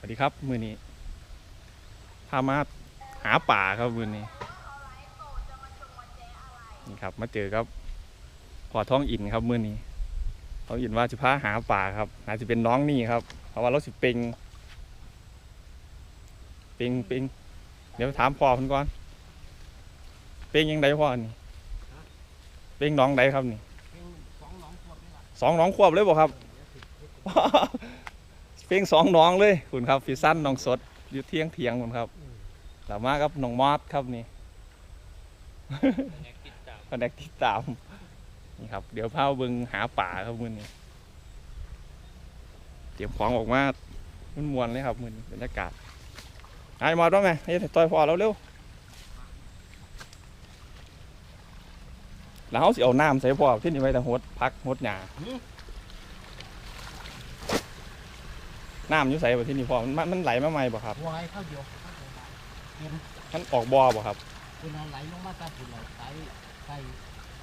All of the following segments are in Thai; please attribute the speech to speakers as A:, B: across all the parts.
A: สวัสดีครับ มือนี้พามาหาป่าครับมือนี้นี่ครับ มาเจอครับพอท้องอินครับมือนี้ท้องอินว่าจะพาหาป่าครับน่าจะเป็นน้องนี่ครับ เพราะว่าเราสิเปงเปงเปงเดี๋ยวถามพ่อเพิ่นก่อน เปงยังไงพ่อนี่เปงน้องใดครับนี่สองน้องควบเลยบ่ครับ เพลงสองน้องเลยคุณครับฟิสั้นน้องสดอยู่เที่ยงเทียงคุณครับหลามาครับน้องมอสครับนี่คอนแทคติดตามนี่ครับเดี๋ยวพาเบิงหาป่าครับมือนี้เตรียมของออกมามันมวนๆเลยครับมือนี้บรรยากาศไอ้มอสว่าไงให้ต่อยพอแล้วเร็วแล้วเขาสิเอาน้ำใส่พอที่นี่ไว้แต่หดพักหดหยา น้ำอยู่ใส่บ่ที่นี่พอมันมันมันไหลมาใหม่บ่ครับ
B: วายเข้าเดียวเข้าเดียวบาท
A: มันออกบ่อบ่ครับ
B: คุณเอาไหลลงมาตาคุณเราใส่ใส่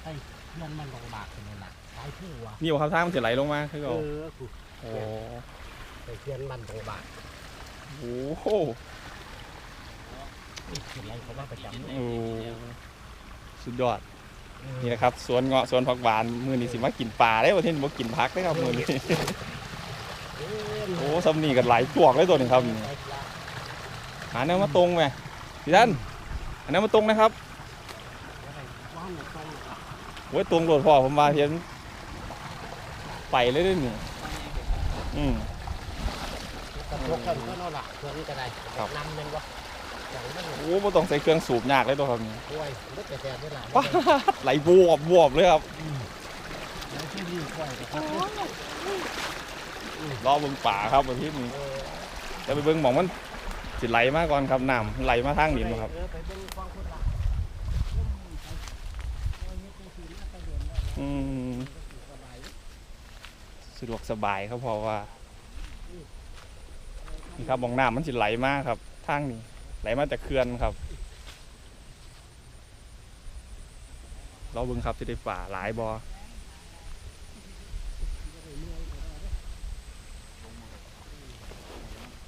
B: ใส่เงินมันลงบากเป็นหลักใส่ผู้วะ
A: นี่บ่ครับทางมันสิไหลลงมาคือ
B: เอ
A: เอา
B: อกู
A: โอ้
B: ใส่เงินมันลงบาก
A: โห
B: เป็นไรเขาว่าประจำ
A: โอ้สุดยอดนี่นะครับสวนเงาะสวนผักหวานมื้อนี้สิมากินปลาได้บ่ที่นี่บ่กินผักได้ครับมื้อนี้ โอ้ซ้ำนี่ก็ไหลายจวกเลยตัวนี้ครับนี่หาแนวมาตรงไหมพี่ท่านหาแนวมาตรงนะครับโอ้ยตรงโดดพ่อผมมาเห็นไปเลยเด้อนี่อืม
B: กระทบกันก็นอนหลับเพื่อนก็ได้
A: ครับ
B: นำมันวะอย่างนั้น
A: โอ้บ่ต้องใส่เครื่องสูบยากเลยตัวครับนี่
B: ด้วยรถแต่แต่ไม่หลับ
A: ป๊าดไหลบวบบวบเลยครับ
B: ระทบ
A: รอเบิ่งป่าครับวันที่นี้
B: เออ
A: จะไปเบิ่งหมองมันสิไหลมาก่อนครับน้ำไหลมาทางนี้บ่ครับ
B: เออไปเบิ่งความคนหลับ
A: อืมสะดวกสบายครับเพราะว่านี่ครับหมองน้ำมันสิไหลมาครับทางนี้ไหลมาจากเขื่อนครับรอเบิ่งครับจะได้ป่าหลายบ่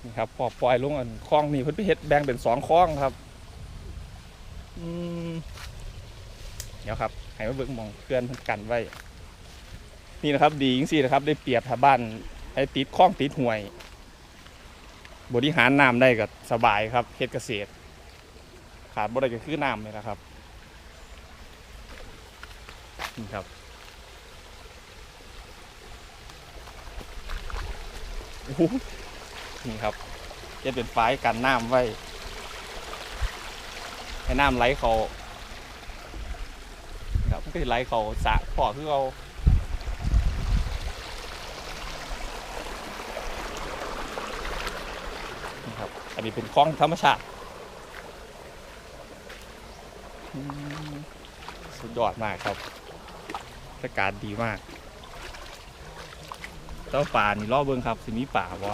A: นี่ครับพอปล่อยลงอันคลองนี่เพิ่นไปเฮ็ดแบ่งเป็นสองคลองครับอืมเดี๋ยวครับให้มาเบิ่งมองเพื่อนเพิ่นกันไว้ นี่นะครับ ดีจริงๆนะครับ ได้เปรียบถ้าบ้านให้ติดคลองติดห่วย บริหารน้ำได้ก็สบายครับเฮ็ดเกษตร ขาดบ่ได้ก็คือน้ำเลยนะครับนี่ครับโอ้ นี่ครับเฮ็ดเป็นฝายกันน้ำไว้ให้น้ำไหลเขาครับมันก็ไหลเขาสะพอคือเอาครับอันนี้เป็นคลองธรรมชาติ สุดยอดมากครับบรรยากาศดีมากเจ้าป่านี่รอบเบิ้งครับสิมีป่าบ่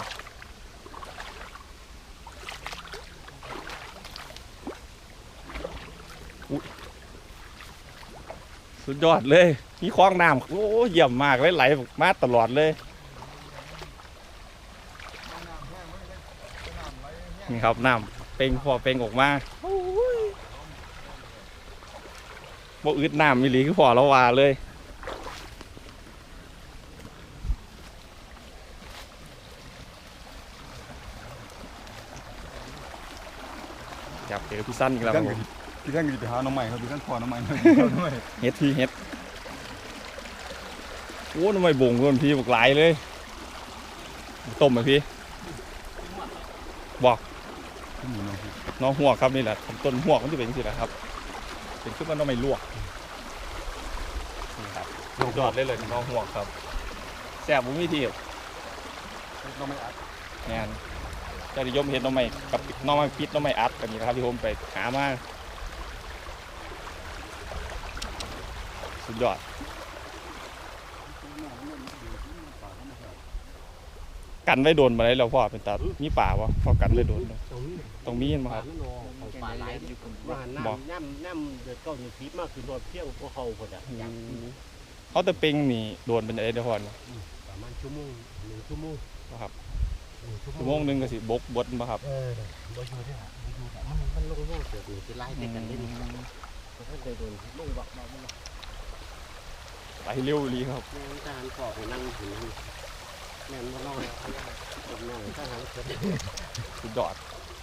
A: สุดยอดเลย มีคลองน้ำโอ้เยี่ยมมากเลยไหลมาตลอดเลย นี่ครับน้ำเป่งพอเป่งออกมาโอ้ยบ่อึดน้ำมีหลีคือพอเราว่าเลยจับเจอพี่สั้นอีกแล้วครับ
C: พี่ท่านก็จะไปหาน้องใหม่ครับพี่ท่านพอน้องใหม่หน่อยด้วย
A: เฮ็ดพี่เฮ็ดโอ้ทำไมบ่งเงินพี่บอกหลายเลยต้มไหมพี่บอก
C: น้อ
A: งหัวครับนี่แหละต้นหัวมันจะเป็นสิแหละครับเป็นขึ้นมันต้องไม่ลวกนี่ครับสุดยอดเลยเลยน้องหัวครับแซ่บบุ้มีที
C: น้องไม่อัด
A: แน่นจ้าดิยมเห็นน้องใหม่กับน้องใหม่ปิดน้องใหม่อัดกันนี่ครับที่ผมไปหามา ดยอด กันไว้โดนมาเลยแล้วพ่อเป็นตามีป่าวะพ่อกันไว้โดนเนอะ
B: ตรงนี้
A: ตรงมีนมาครับ
B: ป่ามันออกของป่าไหลว่าน้ำน้ำน้ำเดือดเก้าหนึ่งฟีมากคือรถเพียงพวกเขาคนอะอย่าง
A: เขาแต่เป่งนี่โดนเป็นอะไรเดี๋ยวพ่อเนอะ
B: ประมาณชั่วโมงหนึ่งชั่วโมง
A: ครับ
B: ร
A: ชั่วโมงหนึงก็สิบกบดบ่ครับ
B: เออบ่อยู่เด้อบ่อยู่แต่มันมันลงโง่เกิดนี่สิไล่แต่กันได้นี่เพราะว่าเคยโดนลงบอกบอกบอก
A: ไปเร็วอีหลีครับ
B: แม่นทหารเกาะให้นั่งอยู่นั่นแม่นบ่นอนผมนอนทหารเกิด
A: สุดยอด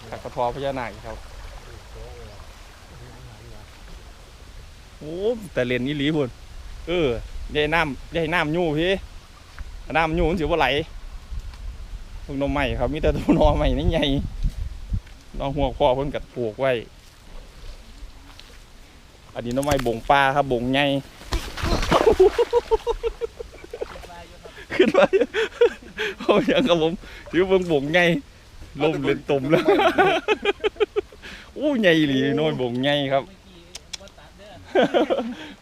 A: ขัดกระทอพญานาคครับโอ้แต่เรียนนี่หลีพุ่นเออใหญ่น้ำใหญ่น้ำยู่พี่น้ำยู่มันสิบ่ไหลพวกหนมใหม่ครับมีแต่ตัวนอใหม่นี่ใหญ่นอหัวข้อเพิ่นกัดปลูกไว้อันนี้หน้ำไม้บงปลาครับบงใหญ่ ขึ้นมาโอ้ยังครับผมถือเบิ่งบงใหญ่ลมเล่นตุ่มแล้วอู้ใหญ่หลีโน้อยบงใหญ่ครับ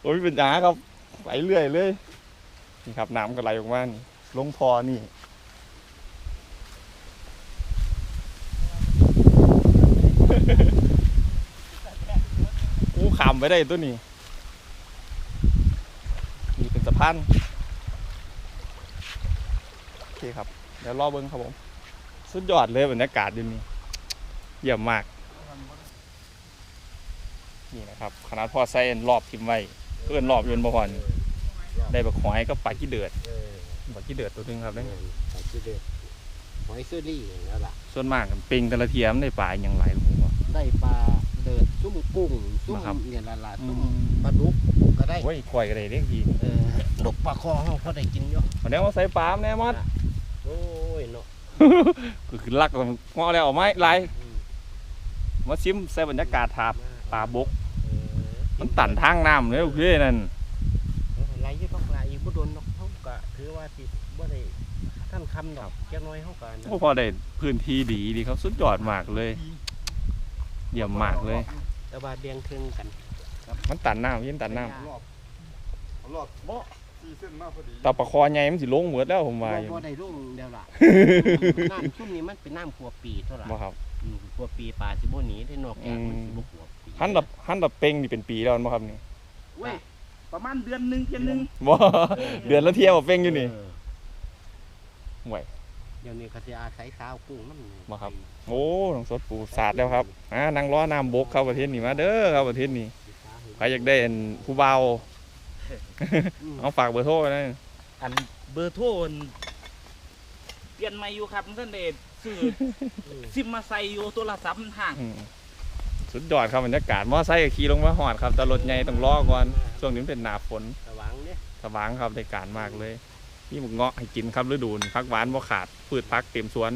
A: โอ้ยเป็นหยาครับไหลเรื่อยเลยนี่ครับน้ำก็ไหลออกมาลงพอนี่อู้ขามไปได้ตัวนี้ นี่เป็นสะพานโอเคครับ เดี๋ยวรอเบิ้งครับผม สุดยอดเลยบรรยากาศอยู่นี่เยี่ยมมาก นี่นะครับขนาดพ่อใส่รอบทิมไว้เพื่อนรอบอยนบ่พอนได้บักหอยก็ปลาขี้เดือด
B: เออ
A: ปลาขี้เดือดตัวหนึงครับ
B: แม่
A: เนี่ย
B: นไปชื่อเด็ดหอยซื้อรี่อย่างนั้นล่ะ
A: ส่วนมากกันปิงแต่ละเทียมได้ปลาอย่างไรผมว่า
B: ได้ปลา เดิดซุ่มกุ้งซุ่ม
A: นะครับ
B: เนี่ยละละซุ่ม
A: อืม
B: ปลาดุกก็ได้
A: โอ้ยควายก็ได้เด้ที
B: เออดกปลาคอเขาพอได้กินอยู่
A: วันนี้ว่าใส่ปลาแน่มอด
B: โอ้ยเนาะ
A: ก็คือลักมันงอแล้วเอาไม้ลาย
B: อืม
A: มาชิมใส่บรรยากาศทาบปลาบก
B: เออ
A: มันตันทางน้ำเลยโอเคนั่น
B: เออไหลอยู่ต้องไหลอีกบ่โดนดอกเขาก็ถือว่าสิบ่ได้ท่านคำดอกแค่น้อยเขาก็นะ
A: โอ้พอได้พื้นที่ดีดีครับ สุดยอดมากเลย เยี่ยมมากเลย
B: แต่ว่าเบียงครึ่งกัน
A: มันตันน้ำยินตันน้
C: รอบเอารอบเบาะสี่เส้นมากพอดีำ
A: แต่ปลาคอใหญ่มันสิลงหมดแล้วผมว่าอยู่
B: บ่ได้รุ่งเดียวล่ะน้ำซุ่มนี้มันเป็นน้ำขัวปีเท่าไหร่
A: บ่ครับ
B: อืมขัวปีปลาสิบ่หนีได้นอกจากมันสิบ่ขัวปี
A: หันดับหันดับเป้งนี่เป็นปีแล้วมั้งครับนี่
B: เว้ย
D: ประมาณเดือนหนึ่งเทียนหนึ่ง
A: บ่เดือนละเที่ยวเป้งอยู่นี่
B: เออ
A: ห่วย
B: เดี๋ยวนี้เขาสิอาศัยสาวกุ้งมัน
A: บ่ครับ โอ้น้องสดปูสาดแล้วครับอ่านั่งล้อน้ำบกเข้าประเทศนี้มาเด้อครับประเทศนี้ใครอยากได้อันผู้เบา
B: อืม
A: เอาฝากเบอร์โทรไว้นะ
D: อันเบอร์โทรอันเปลี่ยนใหม่อยู่ครับท่านเดชซื้อซิมมาใส่อยู่โทรศัพท์มันห่าง
A: อืมสุดยอดครับบรรยากาศมอไซค์ก็ขี่ลงมาหอดครับแต่รถใหญ่ต้องรอก่อนช่วงนี้มันเป็นหนาฝน
B: ระวังเด้
A: สว่างครับได้การมากเลย นี่หมกเงาะให้กินครับฤดูนี้พักหวานบ่ขาดพืชพักเต็มสวน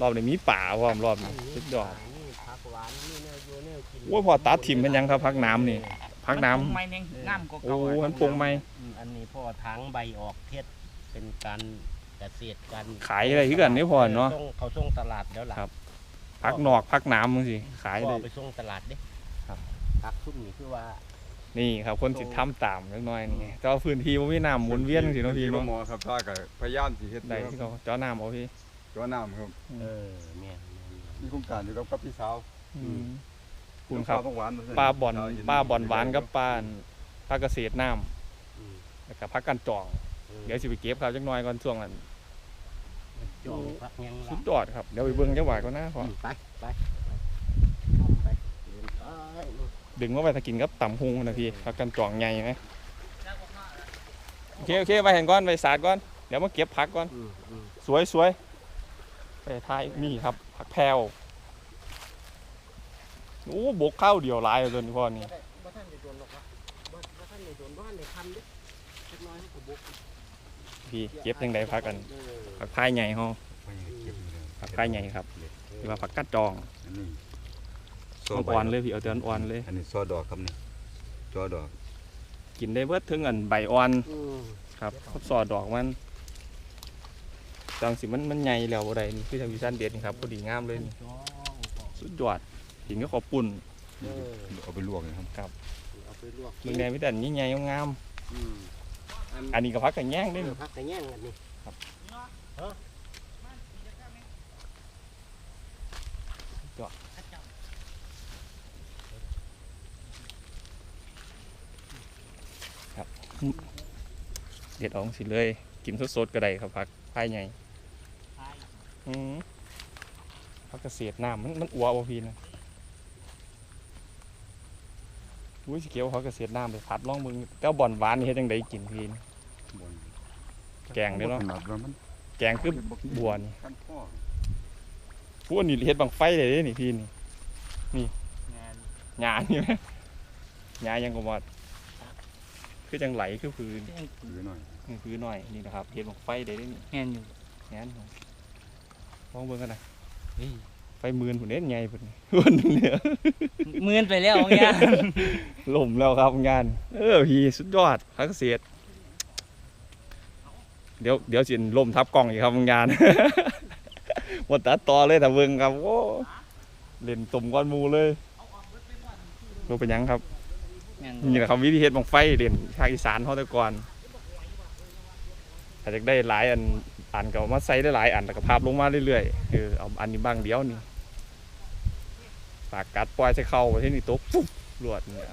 A: รอบนี้มีป่าพร้อมรอบนี้สุดยอด
B: นี่ผักหวานนี่แนวอยู่แนวกิน
A: โอ้ยพอตัดถิ่มเป็นยังครับพักน้ำนี่พักน้ำ
D: มัปรุงไม่เนี่ยงามกว่า
A: โอ้
D: เก่า
A: มันปรุงไหม
B: อืมอันนี้พ่อทั้งใบออกเทศเป็นการเกษตรการ
A: ขายอะไรคือกันนี่พอเนาะ
B: ส่งเขาส่งตลาดแล้วล่ะ
A: ครับ พักนอกพักน้ำมึงสิขาย
B: พ่
A: เล
B: อยไปส่งตลาดเด้
A: ครับ
B: ผักซุ่มนี่คือว่า
A: นี่ครับคนสิทำตามเล็กน้อยนี่เจ้าพื้นที่มันมีน้ำหมุนเวียนสิเน้องพี่
C: น้
A: เนาะ
C: หมอครับถ้าก็พยายามสิเฮ็ด
A: ได้
C: ได้
A: ที่เขาเจ้าน้ำเอาพี่
C: ตัวน้ำครับ
B: เออแม่นแม่น
C: มีโครงการอยู่กับกับพี่สาว
A: อืมคุณครับ
C: น้ำปลาหวาน
A: ปลาบ่อน
C: เช้เย็
A: ปลาบ่อนหวานกับปลาปลาเกษตรน้
B: อืมำ
A: แล้วก็พักกันจอง
B: ออ
A: เดี๋ยวสิไปเก็บครับจักหน้อยก่อนช่วงนั้น
B: จ่องพักยัง
A: สุ
B: ละ
A: ดยอดครับเดี๋ยวไปเบิ่งจังหวะก่อนนะพอ
B: อืมไปไปไปเอาไปเดินไป
A: ดึงมาไปถ้ากินกับต่ำหุงนะพี่พักกันจองใหญ่ไหมโอเคโอเคไปเห็นก่อนไปสาดก่อนเดี๋ยวมาเก็บผักก่อน สวยสวยไปท้ายนี่ครับผักแพรวโอ้บกข้าวเดียวลายเลยตัวนี้พ่อนี่
B: บ่ได้บ่ท่านหรอ
A: พี่เก็บยังไงพักกันผักพายใหญ่เฮา
C: ไปเก็บเลย
A: ผักพายใหญ่ครับหรือว่าผักกัดจอง
C: อันนี้
A: อ่อนๆเลยพี่เอาแต่อ่อนๆเลย
C: อันนี้ซอดอกครับนี่ซอดอก
A: กินได้เบิดถึงอันใบอ่อน
B: อืม
A: ครับเขาสอดดอกมันจังสิมันมันใหญ่แล้วบ่ได้นี่คือทางวิชันเด็ดนี่ครับพอดีงามเลยนี่
B: จ้อง
A: สุดยอดกินก็ขอบปุ่น
B: เออ
C: เอาไปลวกนะครับ
B: เอาไปลวก
A: มึงแน่พี่แต่นี่ใหญ่งาม
B: อืมอัน
A: อันนี้ก็พักกันแย่งได้
B: เอ
A: นี่
B: อพักกระแย่งกันนี่
A: เด็ดเออกสิเลย กินสดๆก็ได้ครับพักพายใหญ่
B: ใช่
A: ออืมพักเกษตรน้ำมันมันอัวบ่พี่นะอุ้ยสิเกี่ยวพักเกษตรน้ำไปพัดล่องมึงเจ้าบ่อนหวานนี่เฮ็ดจังไดกินพี่นะ
C: บน
A: แกงเด้อเนาะ
C: ขนาดว่ามัน
A: แกงคือบัวนี่
C: ขั้นพ่อ
A: พวกนี้เฮ็ดบังไฟได้เด้นี่พี่นี่
D: งาน
A: หญ้านี่ไหมหญ้ายังก็ว่า คือจังไหลคือพื้น
C: หรือหน่อย
A: นี่พื้นหน่อยนี่นะครับเฮ็ดบังไฟได้เด้นี่
D: แม่นอยู่
A: แม่นบ่ลองเบิ่งกันนะ
D: เฮ้ย
A: ไฟหมื่นพุ่นเด้ใหญ่พุ่นนี่พุ่นเนี่ย
D: หมื่นไปแล้วงาน
A: ล่มแล้วครับงาน เออพี่สุดยอดพักเกษตรเดี๋ยวเดี๋ยวสิล่มทับกล้องอีกครับงานหมดตัดต่อเลยแต่เบิ่งครับโอ้เล่นตุ่มก้อนหมูเลยรู้เป็นหยังครับ
D: แม่ น
A: นี่แหละครับวิธีเฮ็ดบังไฟเล่นภาคอีสานเขาแต่ก่อนถ้าอยากได้หลายอันอันก็เอามาใส่ได้หลายอันแล้วก็ภาพลงมาเรื่อยๆเออเอาอันนี้บ้างเดียวนี่ปากกัดปล่อยใส่เข้าไปที่นี่ตกปุ๊บรวดเนี่ย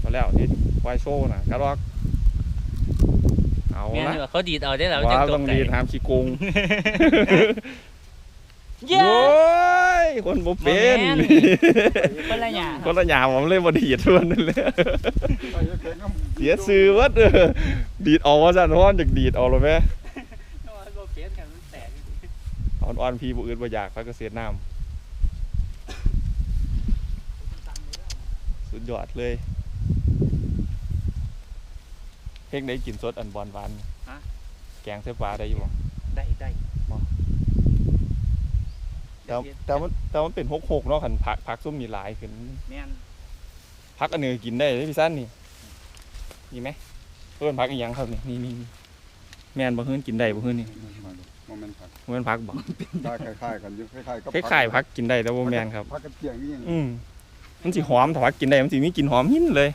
A: พอแล้วที่ปล่อยโชว์นะกระรอกเอา
D: แม่น
A: ละ
D: อยู่เขาดีดเอาได้แล้ว
A: ว่า
D: จั
A: ต้องดีทามขี้โกง
D: เย้
A: โว้ย คนบ่เป็น
D: บ่แม่น คนละอย่าง
A: คนละอย่างผมเลยบ่ดีดทุนนั่นเลย
C: ไอ้แกงก็
A: เสียซื้อวัดเออดีดออกมาสั่นเพราะว่าจากดีดออกเลยไหมอ่อนอ่อนๆพี่บุอื่นบ่อยากพักเกษตรน้ำสุดยอดเลย เพลงได้กินสดอันบอลหวาน
D: ฮะ
A: แกงเส้ปลาได้อยู่บ่
D: ได้ได้
A: แต่ว่าแต่ว่าแต่ว่ามันเป็นหกหกเนาะขันผักผักส้มมีหลายขึ้น
D: แม่น
A: พักอันหนึงกินได้เลยพี่สั้นนี่มีไหมเพื่อนพักอีกยังครับนี่นี่นี่นี่แม่นบ่เฮือนกินได้บ่เฮือนนี่
C: โมเมนต์ผัก
A: เฮือนพักบ่
C: ได้คล้ายๆกันอยู่คล้ายๆกับ
A: คล้ายๆพักกินได้แต่บ่แม่นครับ
C: ผักกระเทียมนี่ยัง
A: อืมมันสิหอมถ้าพักกินได้มันสิมีกลิ่นหอมหินเลย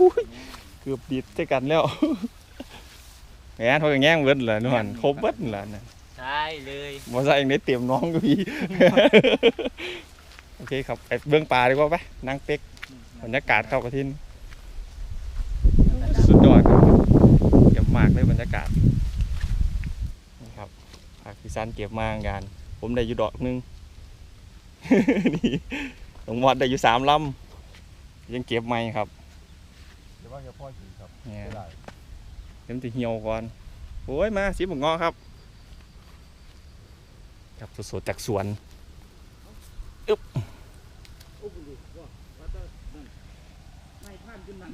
A: อุ้ยเกือบดีดใส่กันแล้วแหมเขาก็แง่งเบิดล่ะนู่นครบเบิดล่ะนะ
D: ใช่เลย
A: บ่ใส่เองได้เตรียมน้องก็พี่ โอเคครับไปเบื้องปลาดีกว่าไปนั่งเป็กบรรยากาศเข้ากระทินสุดยอดครับเก็บมากเลยบรรยากาศนี่ครับผักพิซานเก็บมางาน ผมได้อยู่ดอกหนึงนี่หลวงมอดได้อยู่สามลำยังเก็บไม่ครับ
C: เดี๋ยวว่าจะพ่อกินครับ
A: เนี่ย
C: ไม่ได้
A: เดี๋ยวมันจะเหี่ยวก่อนโอ้ยมาสิบงอครับ ครับสดๆจากสวน
D: ในพันขึ้นนั่ง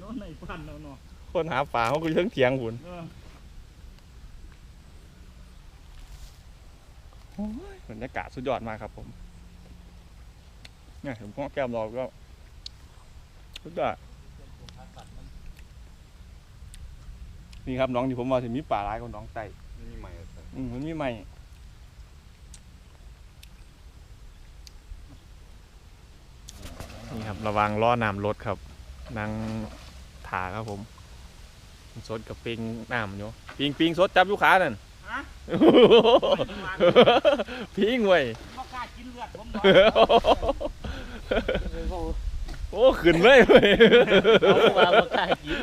D: โน่นในพันแล้วเนาะ
A: คนหาปลาเขาก็เชิงเถียงหุ่น
D: เออ
A: บรรยากาศสุดยอดมากครับผมเนี่ยผมก็แก้มเราก็สุดยอดนี่ครับน้องที่ผมว่าสิมีป่าร้ายของน้องไต่
C: นี่ใหม่แต่
A: อืมมันมีใหม่นี่ครับ ระวังล้อน้ำรถครับนางถาครับผมสดกับปิงน้ำอยู่ปิงปิงสดจับอยู่ขานั่น
D: ฮะ
A: พิงเว้ย
D: บ่กล้ากินเลือดผมดอก
A: โอ้ขึ้นเลยเว้ย
D: เอาว่าบ่กล้ากิน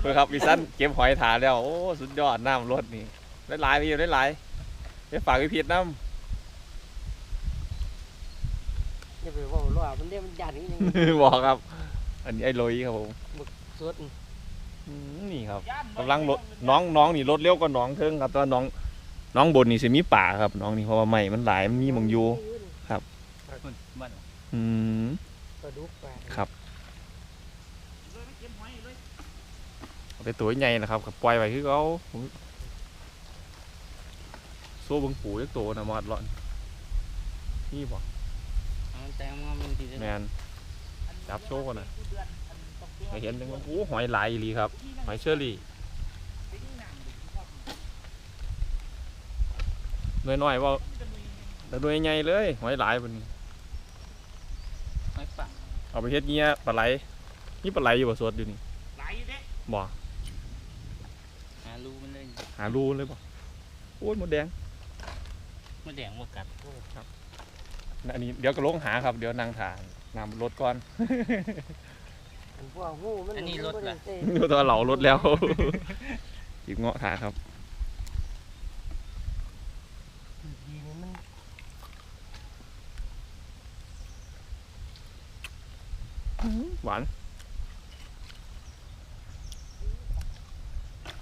A: เพื่อครับพี่สั้นเก็บหอยถาแล้ว โอ้ สุดยอดน้ำรถนี่ ได้หลายพี่ได้หลายได้ฝากพี่พีดน้
B: อย่าไปว่าว่ามันเรียกมันยันนี่ยังำ
A: บอกครับ อันนี้ไอ้โรยครับผม
B: สด
A: อืมนี่ครับกำลังรถน้องน้องนี่รถเร็วกว่าน้องเทิงครับแตว่าน้องน้องบนนี่สิมีป่าครับ น้องนี่เพราะว่าใหม่มันหลายมันมีหมองอยู่
D: มันมัน
A: อืม
B: ปลาดุกปลา
A: ครับ
D: เลยเก็บหอยเลย
A: เอาไปตัวใหญ่นะครับกับปล่อยไว้คือเขาผม โซ่เบิงปูยักโตนะมอดร้อนนี่บ่
B: แต่ว่ามันดี
A: แมนจับโชว์ก่อนนะให้เห็นจังว่าโอ้หอยหลายอีหลีครับหอยเชอรี่น้อยๆว่าแต่ด้วยใหญ่เลยหอยหลายบนนี้
D: หอยปัง
A: เอาไปเฮ็ดเงี้ยปลาไหลนี่ปลาไหลอยู่บ่สดอยู่นี่
D: ไหลเด้
A: บ่
D: หารูมันเลย
A: หารูเลยบ่โอ้ยหมดแดง
D: มันแดงบ่กัด
A: อันนี้เดี๋ยวก็ลงหาครับ เดี๋ยวนั่งถ่ายนำรถก่อน
B: พวกหูมัน
D: อันนี้รถล่ะ
A: ดูตัวเหลารถแล้วจีบเงาะถาครับ
B: ดีนี่มัน
A: หวาน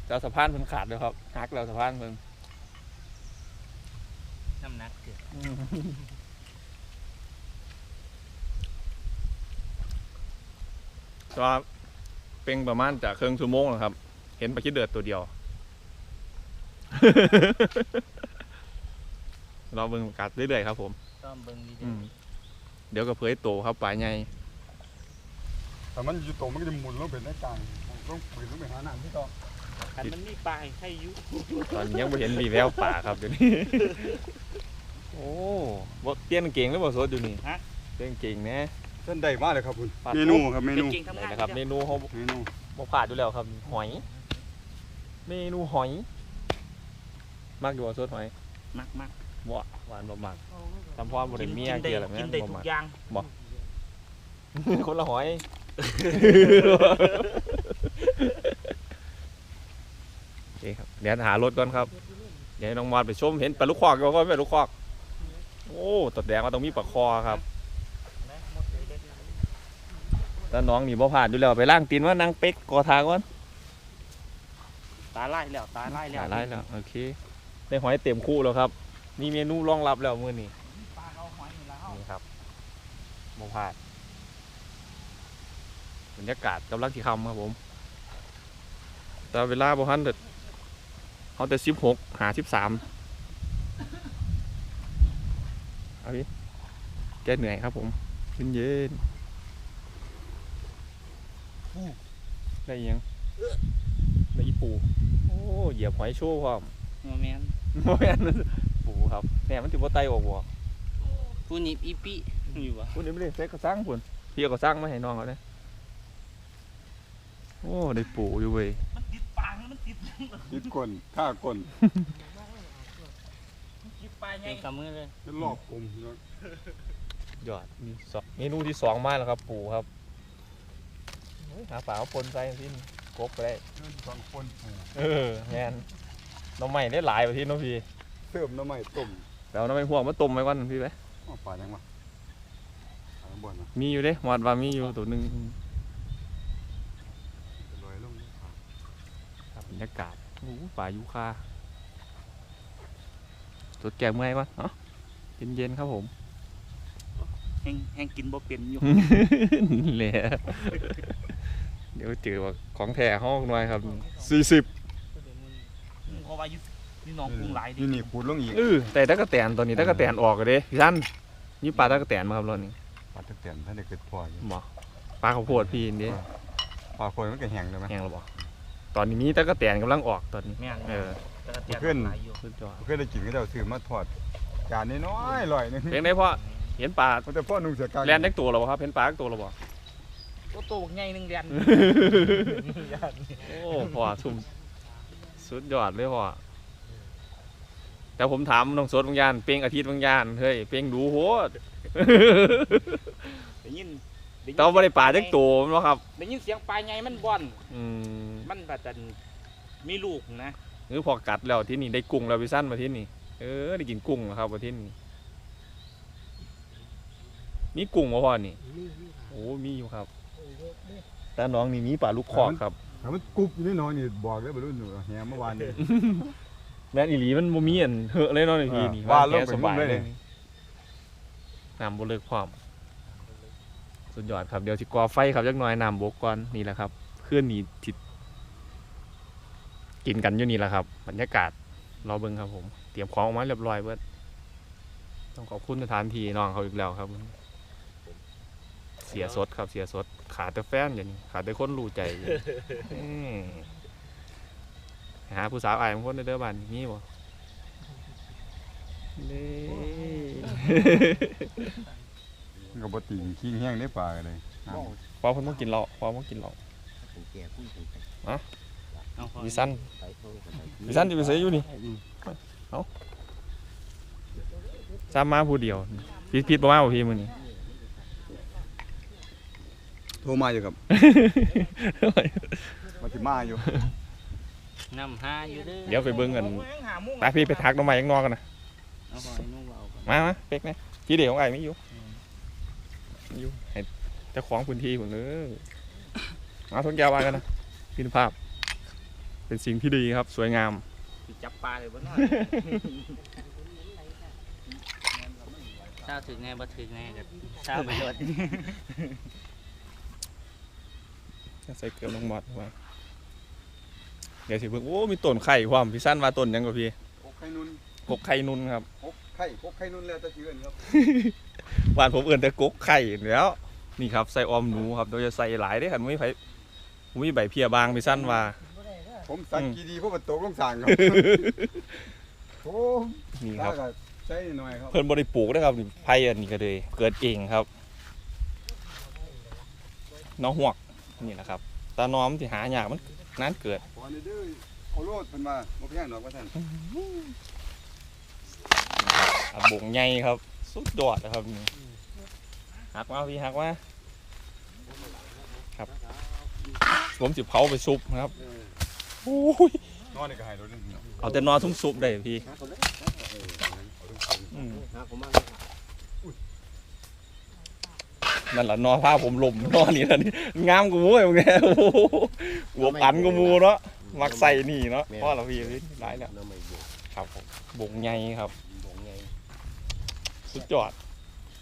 A: เจ้าสะพานเพิ่นขาดเลยครับ หักแล้วสะพานเพิ่น
D: น้ำหนักเกิด
A: ก็เป็นประมาณจากครึ่งชั่วโมงนะครับ เห็นปลาคิดเดือดตัวเดียวรอเบิ่งกัดเรื่อยๆครับ ผม
D: ต้องเบิ่งดี
A: อืมเดี๋ยวก็เผยโตครับปลาใหญ่
C: แต่มันอยู่ตรงมันก็จะหมุนลงเป็นหน้ากลางต้องปืนลงไปหาหนังที่ต่อ
D: ๆ คันมันมีปลายให้อยุ
A: ตอนนี้ยังไม่เห็นมีแววป่าครับเดี๋ยวนี้โอ้บ่เปลี่ยนกางเก่งแล้วบ่สดอยู่นี่เปลี่ยนกางเก่งแน่
C: เส้นใดมากเลยครับคุณ
A: ปลา
C: เมนูครับเม
D: เป็น
C: นู
D: เก่งทำ
A: ไหน
D: งาน
A: นะครับเมนูเขา
C: เมนู
A: บ่พลาดอยู่แล้วครับ หอย เมนูหอยมากอยู่บ่สดหอย
D: มักมัก
A: บ่หวานบ่มากทำพรบ่ได้เมีย
D: กินได้
A: เกี่ยวแล้วแม่
D: กิน
A: น
D: ได้
A: บ่
D: ทุ
A: มาก
D: กอย่าง
A: คนละหอย โอเคครับเดี๋ยวหารถก่อนครับ เดี๋ยวให้น้องมอดไปชมเห็นปลาลูกคอกก็ไม่ปลาลูกคอก โอ้ตัดแดงว่าต้องมีปลาคอครับแล้วน้องนี่บ่ผ่านอยู่แล้วไปล่างตีนว่านางเป็กกอทางก่อน
D: ตาไล่แล้วตาไล่แล้ว
A: หาไล่แล้วโอเคได้หอยเต็มคู่แล้วครับมีเมนูรองรับแล้วมื้อนี้
D: ปลาเอาหอยนี่แล้ว
A: นี่ครับบ่ผ่านบรรยากาศกำลังที่คำครับผมแต่เวลาบ่ทันเด็ด เขาแต่สิบหกหาสิบสามเอาพี่แกเหนื่อยครับผมเย็นเย็นๆได้อีกยังได้อีปู โอ้เหยียบหอยโชว์พร้อม
D: โมเมน
A: โมแมนปูครับแหน่มันถือว่าไตออกบ่
D: ผู้หนีบอีปีอยู่วะ
A: คุณนี่ไม่ได้เซ็กก็สร้างพุ่นพี่เอาก็สร้างมาให้น้องเขาเลยโอ้ได้ปูอยู่เว้ย
D: มัน ติดปลามันติด
C: ยึดก้นฆ่าก้น
D: ติดปลาไงกับมือเลย
C: จะรอบกลมเนาะ
A: ยอดมีสองเมนูที่สองมาแล้วครับปูครับเฮ้ยหาปลาเอาปนใส่ที่นี่กบไปได้
C: เดินสองคนโอ้
A: เออแมนน้องใหม่ได้หลายกว่าที่น้องพี่
C: เติมน้ำใหม่ต้ม
A: แต่เอาน้องไม่ห่วงมาต้มไว้ก่อนพี่ไป
C: อ้าวปลายังวะปลาข้างบนนะ
A: มีอยู่เด้หมอดว่ามีอยู่ตัวหนึ่ง
C: ลอยลง
A: ค รับบรรยากาศโอ้โหป่ายูคาสดแก่เมื่อยก่อนเนาะเย็นๆครับผม
D: แห้งแห้งกินบ่เป็นอยู่
A: นี่แหละเดี๋ยวเจอว่าของแท้ห้องหน่อยครับสี่สิบ
D: เพราะว่าอยู่นี่น้องกุ้งหลายดิ
C: นี่นี่ขูดลงอีก
A: เออแต่ตะกะแตนตัวนี้ตะกะแตนออกเลยเด้พี่ท่านนี่ปลาตะกะแตนมาครับรอบนี้
C: ปลาตะเกียนท่านได้เกิดพออยู่
A: หมอปลาข้าวโพดพี่นี่
C: ปลาโคยมันก็แห้งเลยไหม
A: แห้งแล้วบ่ ตอนนี้มีตะกะแตนกำลังออกตอนนี้
D: แม่น
A: เออ
D: แต่ก็เตีย
C: ขึ้น
D: หลายอยู่
A: สุดยอด
C: เคยได้กินก็จะเอาซื้อมาทอดจานน้อยๆลอยหนึง
A: เพียงได้เพราะเห็นปลา
C: มันจะพ่อนุ่งเสือกาง
A: แลนได้ตัวแล้วบ่ครับเห็นปลาตัวแล้วบ่
D: โอ้โตบักใหญ่หนึงเดือน
A: โอ้พ่อชุ่มสุดยอดเลยพ่อแต่ผมถามน้องสดบางยานเป้งอาทิตย์บางยานเฮ้ยเป้งดูโหด
D: ได้ยิน ได้ยิน
A: เต้าไม่ได้ป่าจักตัวแมั้งครับ
D: ได้ยินเสียงปลาใหญ่มันบ่อน
A: อืม
D: มันแบบจะมีลูกนะ
A: หรือพอกัดแล้วที่นี่ได้กุ้งแล้วพี่สั้นมาที่นี่เออได้กินกุ้งแล้วครับมาที่นี่มีกุ้งมาพอนี่
B: นี่นี่
A: โอ้มีอยู่ครับ แต่น้องนี่มีปลาลูกคอกครับ
C: ถ้ามันกรุบอยู่น้อยๆนี่บอกเลยบรรลุหนูแหงเมื่อวานนี่
A: แม่นอีหลีมันบ่มีอันเหอะเลยเนาะนี่พี่นี่
C: ว่า
A: แค่
C: ลงไป
A: สบาย
C: มุ่งเลย
A: เล
C: นี่
A: ยน้ำบ่เลิกความ สุดยอดครับเดี๋ยวสิกอไฟครับจักน่อยน้ำบกก่อนนี่แหละครับเคลื่อนนี่ทิกินกันอยู่นี่แหละครับ บรรยากาศรอเบิ่งครับผม เตรียมของออกมาเรียบร้อยเบิดต้องขอบคุณสถานที่น้องเขาอีกแล้วครับ เสียสดครับเสียสด ขาดแต่แฟนอย่างนี้ขาดแต่คนรู้ใจอยู่อืมหาผู้สาวอายบางคนในเด้อบ้านมีบ่นี่
C: มันก็บ่ติงขี้แห้งได้ปลาเลย
A: พอเพิ่นบ่กินเหล้าพอบ่กินเหล้า
D: เอาพอ
A: วิสันวิสันจะไปใส่อยู่นี่เอ้าจำมาผู้เดียวผิดผิดบ่มาบ่พี่มื้อนี้
C: โทรมาอยู่ครับมาสิมาอยู่
D: นำหาอยู่เด้อ
A: เดี๋ยวไปเบิ่งกัน
D: โอ้ยยังหามุ้ง
A: ไปพี่ไปทักน้องใหม่ยังนอกกันนะ
D: เอาหอยนุ่งเอาก่อน
A: มามาเป็กนะพี่เดี๋ยวของไอ้ไม่อยู่ไม่ อยู่ให้เจ้าของพื้นที่ผมเลยมาทนแก้วมากันนะพินภาพ เป็นสิ่งที่ดีครับ สวยงาม
D: สิจับปลาเลยบ่น้อยเช้าถึงไงบ่ถึงไงก็เช้าไปโดด
A: ใส่เกลือลงหมอดไว้เดี๋ยวสิเพิ่งโอ้ มีต้นไข่ความพี่สั้นว่าต้นหยังกับพี่
C: โคกไข่นุ่น
A: กกไข่นุ่นครับ
C: โคกไข่โคกไข่นุ่นแล้วจะชื่ออันครับ
A: บ้านผมเอื่นแต่กกไข่แล้วนี่ครับใส่ออมหนูครับโดยจะใส่หลายได้อครับไม่ไผไม่มีใบเพียบางพี่สั้นว่า
C: ผมสักกี่ดีเพราะมันตกลงสางครับโอ้
A: นี่ค
C: ถ้า
A: รับ
C: ก็ใช้หน่อยครับ
A: เพิ่นบริปลูกนะครับนี่ไผ่อันนี้ก็เลยเกิดเองครับ น้องหวกนี่นะครับตาน้อมที่หายากมันนั้นเกิด
C: ขอในเด้อเอาโลดเพิ่นว่าบ่แพงดอกว่าท่าน
A: อะบงใหญ่ครับ สุดยอดนะครับนี่หักมาพี่หักมาครับผมสิเผาไปซุปครับโอ้ย
C: นอนนี่ก็ให้รถนึงเนาะ
A: เอาแต่นอนทุ่มซุปได้พี่
B: หาคนเลย
C: เอาลงสาง
A: อืม
B: หาผมมา
A: นั่นแหละนอนผ้าผมหลมนอนนี่แล้วนี่งามกูมู้ยมึงเนี่ยโอ้โหหัวปันกูมูเนาะมักใส่นี่เนาะพ่อเราพี่พี่หลายแล้ว
B: น้ำไม่บวก
A: ครับผมบงใหญ่ครับ
B: บวกไง
A: สุดยอด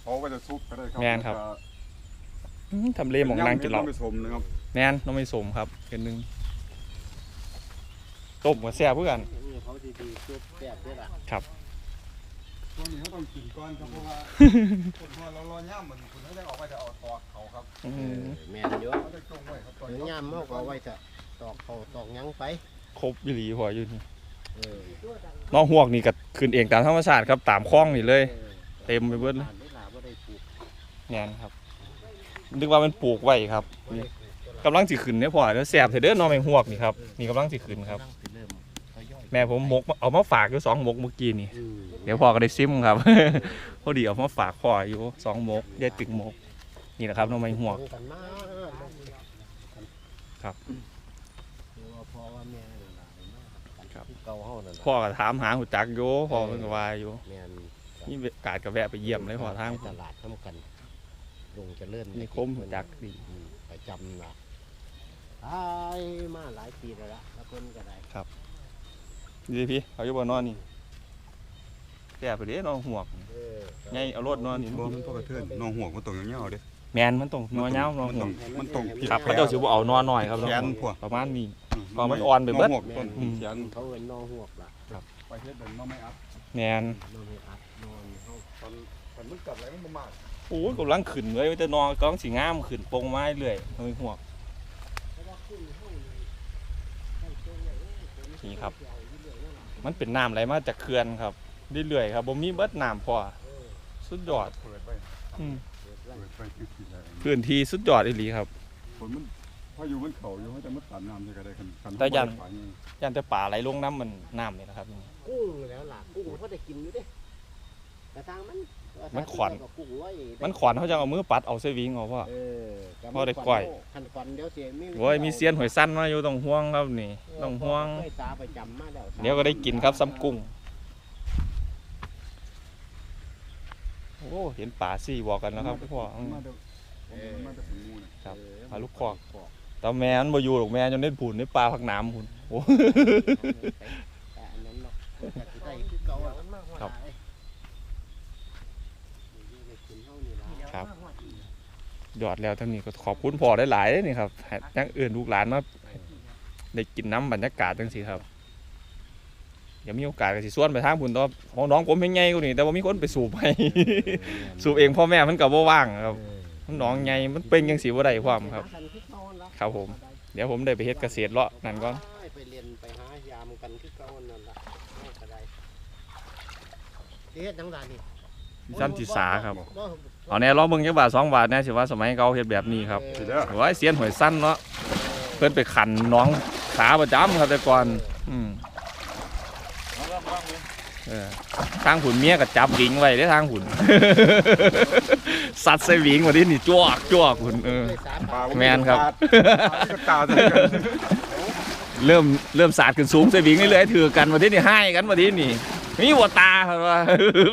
C: เขาก็จะซุปก็ได้ครับ
A: แม่นครับ อื้อทำเลหมองนั่งกินเหล้า
C: ไปสมนะครับ
A: แม่นน้องไม่สมครับเกินหนึงต้มกับแซ่บเพื่อกัน
B: นี่เขาดีๆชุบแซ่บด้วยล่ะ
C: ช่วงนี้เขาต้องกินก่อนครับเพราะว่าคนพอเรารอย่ามเหมือนคุณเขาได้ออกไปจะเอาตอกเขาครับ
A: อื้อหือ
B: แม่นเยอะ
C: เขาจะจงไว้ครับตอน
B: เดี๋ยวย่ามเมาก็เอาไว้จะตอกเขาตอกหยังไป
A: ครบอีหลีหัวอยู่นี่
B: เออ
A: น้องหวกนี่ก็ขึ้นเองตามธรรมชาติครับ ตามคลองนี่เลย เต็มไปเบิดเลย
B: ผ่านเวลาบ่ได้ปลูก
A: แม่นครับ นึกว่ามันปลูกไว้ครับนี่กำลังสิขึ้นเนี่ยพ่อแล้วแซ่บเถอะเด้อน้องแมงหวกนี่ครับนี่กำลังสิขึ้นครับ
B: กำลังสิเริ่มทยอย
A: แม่ผมมกเอามาฝากอยู่สองมกเมื่อกี้นี่
B: อืม
A: เดี๋ยวพ่อก็ได้ซิมครับ พอดีเอามาฝากพ่ออยู่สองมกได้ตึกมก นี่แหละครับน้องแมงหวก
B: ฟังกันมา
A: ครับ
B: คือว่าพ่อว่าแม่นั่นล่ะเห็นไหมกัน
A: ครับ
B: ที่เก่าเฮานั่นล่ะ
A: พ่อก็ถามหาหูจักโยพ่อเพิ่นก็ว่าอยู่
B: แม่ น
A: นี่โอกาสก็แวะไปเยี่ยมเลยพ่อทาง
B: ไปตลาดทำกันลงเจะเลื่อน
A: นี่คมหูจักดี
B: ไปจำล่ะตายมาหลายปีแล้วล่ะแล้วเพิ่นก็ได้
A: นี่พี่เขาอยู่บ่นอนนี่แซ่บไปเด้น้องหวก
B: เออ
A: ไงเอารถนอนนี่
C: บ่มันพวกกระเทือนน้องห่วงมันตกเงี้ยวๆเด้
A: แมนมันต้องนัวเงาน้องหวก
C: มันต้องผิด
A: ครับเขาเจ้าสิบ่เอานอนหน่อยครับน้อง
C: แขน
A: หวก
C: พวก
A: ประมาณนี้พอมันอ่อนไปเบิด
C: น้งห่วงต้น
A: อืม
C: แขน
B: เขาเอิ้นนอหวกล่ะ
C: ไปเฮ็ดเป็นน้องไม่อัพ
A: แมน
B: นอนให้อัดนอนเฮา
C: ตอนตอนมันกลับอะไรมันบ่มาก
A: โอ้ยกำลังขึ้นเลยแต่นอนกำลังสิงามขึ้นปงไม้เรื่อยน้องหวก นี่ครับ มันเป็นน้ำไหลมาจากเขื่อนครับเรื่อยๆครับบ่มีเบิดน้ำพอสุดยอด
C: เปิดไป
A: อืม
C: เปิดไปคือสิแล้ว
A: พื้นที่สุดยอดอีหลีครับ
C: ฝนมันพายุมันเข้าอยู่เขาจะมาตัดน้ำใส่ก็ได้คันคัน
A: แต่ยัน
C: ฝ่ายนี้
A: ยันแต่ป่าไหลลงน้ำมันน้ำนี่นะครับ
B: กุ้งแล้วล่ะกุ้งเขาได้กินอยู่เด้ แต่ทางมัน
A: มันขวัญ
B: กุ้งไว้ได้
A: มันขวานเขาจะเอามือปัดเอาเสวิงเอาพ่อ
B: เออ
A: พอได้ก้อย
B: คันขวัญเดี๋ยวเสียมี
A: โอ้ยมีเซียนหอยสั้นมาอยู่ต้องห่วงครับนี่ต้องห่วง
B: เคยตาไปจำมาแล้ว
A: เดี๋ยวก็ได้กินครับซ้ำกุ้ง โอ้เห็นป่าซี่บอกกันแล้วครับพ่ออืม
C: มาเด้อมาเด้อถึงงูน่ะ
A: ครับ
B: เออ
A: หาลูกคอก แตาแม่มันบ่อยู่หรอกแม่จนได้ผุนได้ปลาผักน้ำผุนโอ้
B: แต่อันนั้นเนาะแต่ที่ได้คือเก่าอะมันมากกว่า
A: ครับ
B: หลายนี่ได้กินเท่านี้ล่ะ
A: ครับ ยอดแล้วทั้งนี้ก็ขอบคุณพ่อได้หลายๆเลยนี่ครับให้อยังอื่นลูกหลานมาได้กินน้ำบรรยากาศจังสิครับเดี๋ยวมีโอกาสก็สิส่วนไปทางพุ่นต่อของน้องผมเป็นไงกูนี่แต่ว่ามีคนไปสูบให้สูบเองพ่อแม่มันก็บ่ว่างครับ
B: เออ
A: มันน้องไงมันเป็นจังสิบ่ได้ความครับ
B: หากันคือเก่าล่ะ
A: ครับผม เดี๋ยวผมได้ไปเฮ็ดเกษตรเลาะนั่นก่อน
B: ไปเรียนไปหายามกันคือเก่านั่นล่ะเอาก็ได้เฮ็ดจังไดนี่
A: ชั้นที่สาครับ
B: บ่บ่
A: เอาแน่รอเบิ่งจักบาท2บาทแน่สิว่าสมัยเก่าเฮ็ดแบบนี้ครับ
C: สิเด้อ
A: โอ้ยเสียนหวยสั้นเนาะเพิ่นไปขันน้องขาประจำครับแต่ก่อนอืม
D: ลองลองลองดู
A: เออทางหุ่นเมียก็จับหวิงไว้ได้อทางหุ่น สัตว์ใส่หวิงมาที่นี่จวกจวกหุ่นเออ
B: เคยสา
C: ปลา
A: แม่นครับ
C: ปลาที่กระตาใส่กัน
A: เริ่มเริ่มสาดขึ้นสูงสวิงเรื่อยๆถือกันมาที่นี่ให้กันมาที่นี่มีหัวตาครับว่า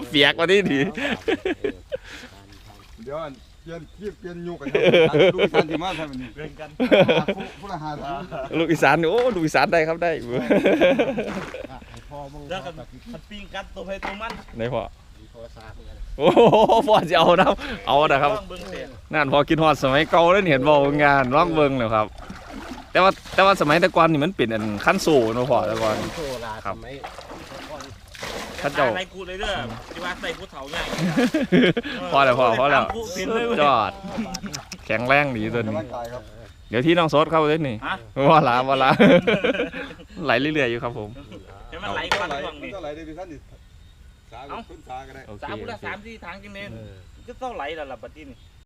A: เปียกมาที่นี่
C: เดี๋ยวอันเปลี่ยนคลิปเปลี่ยนยุคกันครับดูทันที่มาทำแบบนี้
D: เรื่องกัน
C: ผู้ละหาทาง
A: ลูกอีสานโอ้ลูกอีสานได้ครับได้
B: ให้พ่อมึง
D: แล้วกันมันปิ้งกัดตัวไปตัวมัน
A: ไหนพ่อ
B: โทรศัพท์เหมือนกัน
A: โอ้โหพ่อจะเอานะเอานะครับ
D: ลองเบิ่งเสีย
A: นั่นพอกินฮอดสมัยเก่าแล้วนี่เห็นบอกงานร้องเบิ่งเลยครับ แต่ว่าแต่ว่าสมัยแต่ก่อนนี่มันเป็นอันขั้นสูงเนาะพ่อแต่ก่อน
B: โทรลา
A: ครับ
B: สมัยก่อน
A: ถ้าเจ้า
D: อะไรกูเลยเด้อที่ว่าใส่ผู้เฒ่าใหญ่
A: พอแล้วพอพอแล้ว
D: ผู้พินเลยเว้ย
A: จอด แข็งแรงดีตัว
C: กำ
A: นี้
C: ลังกายครับ
A: เดี๋ยวที่น้องซดเข้าไปเล่นนี่
D: ฮะ
A: ว่าลาว่าลาไหลเรื่อยๆอยู่ครับผม
D: ให้มันไหล
C: ก็
D: ก่อน
C: ไหล
D: ช่วง
C: มัน
D: นี้
C: ก็ไหลได้พี่ท่านนี่สา
D: เอ้า
C: ขึ้นสาก็ได้
A: โอเค
D: สามพุทธ
A: โอเค
D: สามสี่ทางกินเมน
B: เออ
D: ก็ต้องไหลแล้วล่ะบัดนี้นี่